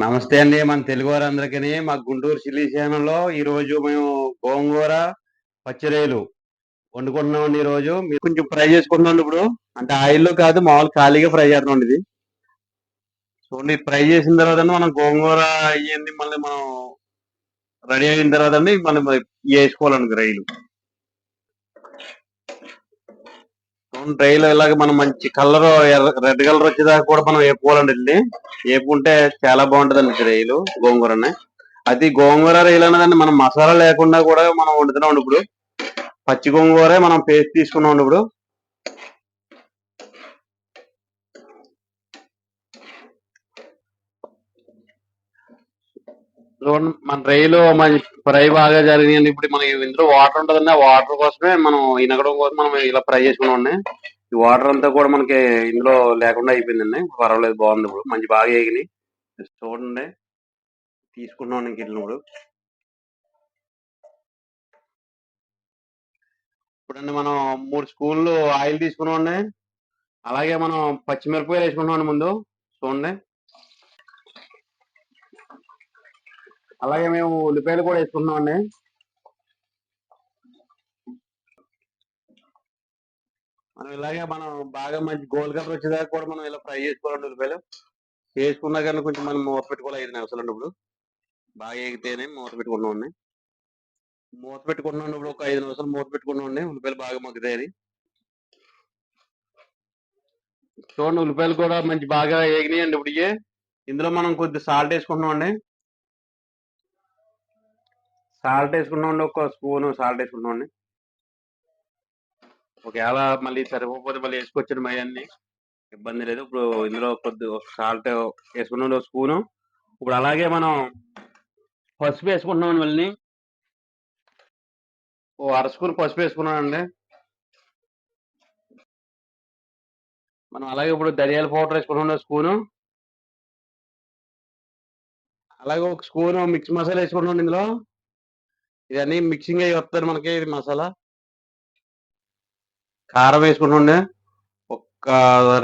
నమస్తే అండి మన తెలుగు వారందరికీ. మా గుంటూరు చిల్లీ ఛానల్లో ఈ రోజు మేము గోంగూర పచ్చిరేలు వండుకుంటున్నామండి ఈ రోజు మీరు కొంచెం ఫ్రై చేసుకుంటున్నాం ఇప్పుడు. అంటే ఆయిల్లో కాదు మామూలు ఖాళీగా ఫ్రై చేస్తున్నాం ఇది. చూడండి ఫ్రై చేసిన తర్వాత మనం గోంగూర అయ్యింది మళ్ళీ మనం రెడీ అయిన తర్వాత మళ్ళీ వేసుకోవాలండి రైలు. రైలు ఇలాగ మనం మంచి కలర్ రెడ్ కలర్ వచ్చేదాకా కూడా మనం వేపుకోవాలండి వెళ్ళి వేపుకుంటే చాలా బాగుంటదండి రైలు గోంగూరని. అది గోంగూర రైలు అన్నదండి మనం మసాలా లేకుండా కూడా మనం వండుతున్నాం ఇప్పుడు. పచ్చి గోంగూరే మనం పేస్ట్ తీసుకున్నాం ఇప్పుడు. చూడండి మన రైలు మన ఫ్రై బాగా జరిగింది ఇప్పుడు మనకి ఇందులో వాటర్ ఉంటుందండి. ఆ వాటర్ కోసమే మనం ఇనగడం కోసం మనం ఇలా ఫ్రై చేసుకున్నాం ఈ వాటర్ అంతా కూడా మనకి ఇందులో లేకుండా అయిపోయిందండి. పర్వాలేదు బాగుంది ఇప్పుడు. మంచి బాగా ఎగినాయి చూడండి. తీసుకున్నాం ఇంక ఇప్పుడు. ఇప్పుడండి మనం మూడు స్పూన్లు ఆయిల్ తీసుకున్నాం అలాగే మనం పచ్చిమిరపకాయలు వేసుకుంటున్నాం ముందు. చూడండి. అలాగే మేము ఉల్లిపాయలు కూడా వేసుకుంటున్నాం అండి మనం ఇలాగే మనం బాగా మంచి గోల్డ్ కలర్ వచ్చేదాకా కూడా మనం ఇలా ఫ్రై చేసుకోవాలండి ఉల్లిపాయలు. వేసుకున్నా కానీ కొంచెం మనం మూత పెట్టుకోవాలి ఐదు నిమిషాలు ఇప్పుడు బాగా ఎగితేనే మూత పెట్టుకున్నాం మూత పెట్టుకున్నాం ఇప్పుడు ఒక ఐదు నిమిషాలు మూత పెట్టుకున్నాం ఉల్లిపాయలు బాగా మగ్గుతాయి చూడండి ఉల్లిపాయలు కూడా మంచి బాగా వేగినాయండి ఇప్పుడు ఇందులో మనం కొద్ది సాల్ట్ వేసుకుంటున్నాం అండి సాల్ట్ వేసుకున్నాం ఒక స్పూను సాల్ట్ వేసుకున్నాం ఒకవేళ మళ్ళీ సరిపోతే మళ్ళీ వేసుకొచ్చాడు అన్ని. ఇబ్బంది లేదు. ఇప్పుడు ఇందులో కొద్ది సాల్ట్ వేసుకున్నాం ఒక స్పూను. ఇప్పుడు అలాగే మనం పసుపు వేసుకుంటున్నాం మళ్ళీ. ఓ అర స్పూన్ పసుపు వేసుకున్నానండి. మనం అలాగే ఇప్పుడు ధనియాల పౌడర్ వేసుకుంటున్నాం స్పూను. అలాగే ఒక స్పూను మిక్స్ మసాలా వేసుకుంటున్నాం ఇందులో. ఇవన్నీ మిక్సింగ్ అయ్యి వస్తుంది మనకి ఇది మసాలా. కారం వేసుకుంటుండే ఒక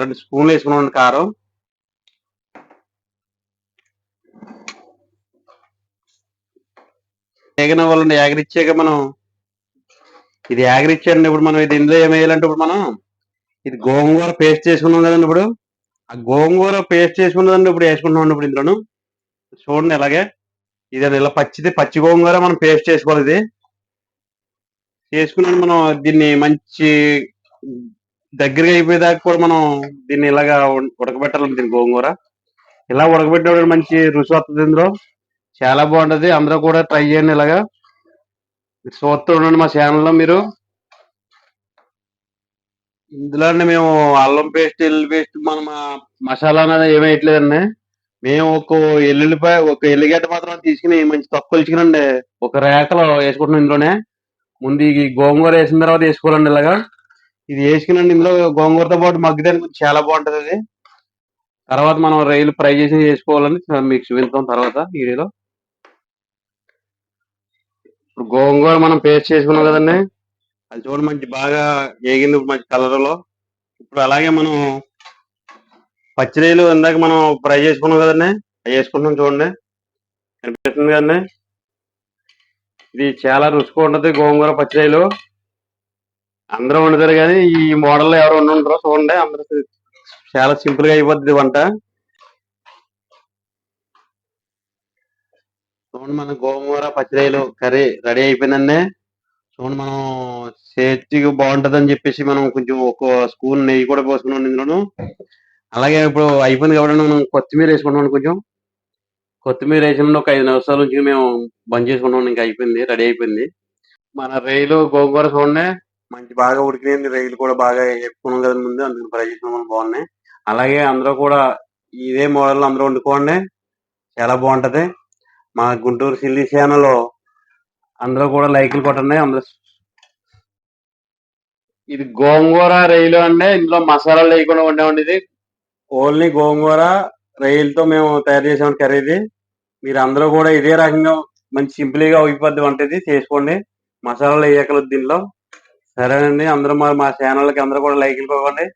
రెండు స్పూన్లు వేసుకున్నాండి కారం. వేగిన వాళ్ళని యాగరిచ్చాక మనం ఇది యాగరిచ్చాండి ఇప్పుడు మనం ఇది ఇందులో ఏం వేయాలంటే ఇప్పుడు మనం ఇది గోంగూర పేస్ట్ చేసుకున్నాం కదండి ఇప్పుడు. ఆ గోంగూర పేస్ట్ చేసుకున్నదండి ఇప్పుడు వేసుకుంటున్నాం ఇప్పుడు ఇందులోను. చూడండి అలాగే. ఇది ఇలా పచ్చిది పచ్చి గోంగూర మనం పేస్ట్ చేసుకోవాలి ఇది. చేసుకుని మనం దీన్ని మంచి దగ్గరగా అయిపోయేదాకా కూడా మనం దీన్ని ఇలాగా ఉడకబెట్టాలి దీన్ని గోంగూర. ఇలా ఉడకబెట్టినప్పుడు మంచి రుచి వస్తుంది ఇందులో. చాలా బాగుంటది. అందరూ కూడా ట్రై చేయండి ఇలాగా. చూస్తూ ఉండండి మా ఛానల్లో మీరు. ఇందులో మేము అల్లం పేస్ట్ ఎల్లు పేస్ట్ మనం మసాలా అనేది ఏమీ వేయట్లేదండి. మేము ఒక ఎల్లుల్లిపాయ ఒక ఎల్లిగడ్డ మాత్రం తీసుకుని మంచి తక్కువ ఇచ్చుకునండి ఒక రేకలో వేసుకుంటున్నాం ఇందులోనే ముందు ఈ గోంగూర వేసిన తర్వాత వేసుకోవాలండి ఇలాగా. ఇది వేసుకునండి ఇందులో గోంగూరతో పాటు మగ్గిదానికి చాలా బాగుంటది అది. తర్వాత మనం రైలు ఫ్రై చేసి వేసుకోవాలని మీకు చూపిస్తాం తర్వాత వీడియోలో. ఇప్పుడు గోంగూర మనం పేస్ట్ చేసుకున్నాం కదండి. అది చూడండి మంచి బాగా వేగింది మంచి కలర్లో ఇప్పుడు అలాగే మనం పచ్చిరొయ్యలు ఇందాక మనం ఫ్రై చేసుకున్నాం కదండి? అవి వేసుకుంటున్నాం చూడండి. కనిపిస్తుంది కదండి? ఇది చాలా రుచిగా ఉంటుంది గోంగూర పచ్చిరొయ్యలు అందరూ వండుతారు కానీ ఈ మోడల్లో ఎవరు ఉండరు చూడండి. అందరూ చాలా సింపుల్గా అయిపోద్ది వంట. చూడండి మన గోంగూర పచ్చిరొయ్యలు కర్రీ రెడీ అయిపోయిందండి. చూడండి మనం చేతికి బాగుంటుందని చెప్పేసి మనం కొంచెం ఒక స్పూన్ నెయ్యి కూడా పోసుకున్నాం ఇందులోను. అలాగే ఇప్పుడు అయిపోయింది కాబట్టి మనం కొత్తిమీర వేసుకుంటాం కొంచెం. కొత్తిమీర వేసిన ఒక ఐదు నిమిషాల నుంచి మేము బంద్ చేసుకుంటాం ఇంకా అయిపోయింది రెడీ అయిపోయింది. మన రైలు గోంగూర చూడండి. మంచి బాగా ఉడికినాయండి రైలు కూడా బాగా వేసుకున్నాం కదా ముందు. అందుకని ఫ్రై చేసుకున్నాం బాగున్నాయి. అలాగే అందరూ కూడా ఇదే మోడల్ అందరూ వండుకోండి. చాలా బాగుంటది. మా గుంటూరు సిల్లీ ఛానల్ అందరూ కూడా లైకులు కొట్టండి. అందరూ ఇది గోంగూర రైలు అండి. ఇందులో మసాలాలు లేకుండా ఉండేవండి ఇది. ఓన్లీ గోంగూర రైలుతో మేము తయారు చేసాం కర్రీ ఇది మీరు అందరూ కూడా ఇదే రకంగా మంచి సింపుల్గా అయిపోద్ది వంట ఇది చేసుకోండి. మసాలాలు వేయకలేదు దీనిలో. సరేనండి. అందరూ మా ఛానల్కి అందరూ కూడా లైక్లు ఇవ్వండి